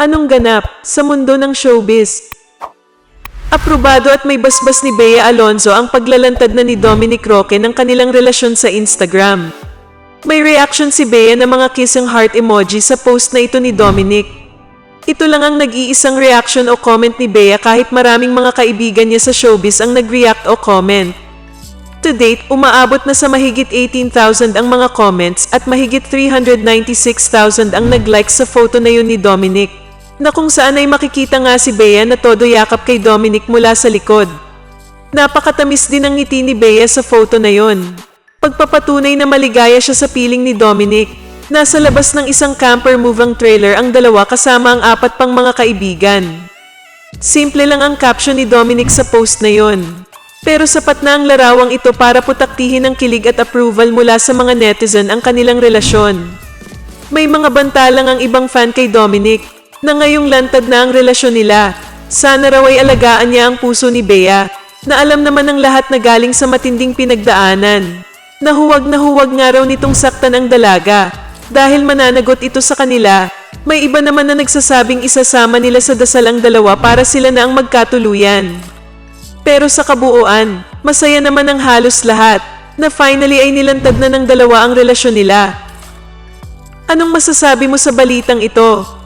Anong ganap sa mundo ng showbiz? Aprobado at may basbas ni Bea Alonzo ang paglalantad na ni Dominic Roque ng kanilang relasyon sa Instagram. May reaction si Bea na mga kissing heart emoji sa post na ito ni Dominic. Ito lang ang nag-iisang reaction o comment ni Bea kahit maraming mga kaibigan niya sa showbiz ang nag-react o comment. To date, umaabot na sa mahigit 18,000 ang mga comments at mahigit 396,000 ang nag-like sa photo na yun ni Dominic, na kung saan ay makikita nga si Bea na todo yakap kay Dominic mula sa likod. Napakatamis din ang ngiti ni Bea sa photo na yon. Pagpapatunay na maligaya siya sa piling ni Dominic. Nasa labas ng isang camper moving trailer ang dalawa kasama ang apat pang mga kaibigan. Simple lang ang caption ni Dominic sa post na yon. Pero sapat na ang larawang ito para putaktihin ang kilig at approval mula sa mga netizen ang kanilang relasyon. May mga bantalang ang ibang fan kay Dominic na ngayong lantad na ang relasyon nila. Sana raw ay alagaan niya ang puso ni Bea na alam naman ng lahat na galing sa matinding pinagdaanan. Nahuwag na huwag nga raw nitong saktan ang dalaga dahil mananagot ito sa kanila. May iba naman na nagsasabing isasama nila sa dasal ang dalawa para sila na ang magkatuluyan. Pero sa kabuuan, masaya naman ang halos lahat na finally ay nilantad na ng dalawa ang relasyon nila. Anong masasabi mo sa balitang ito?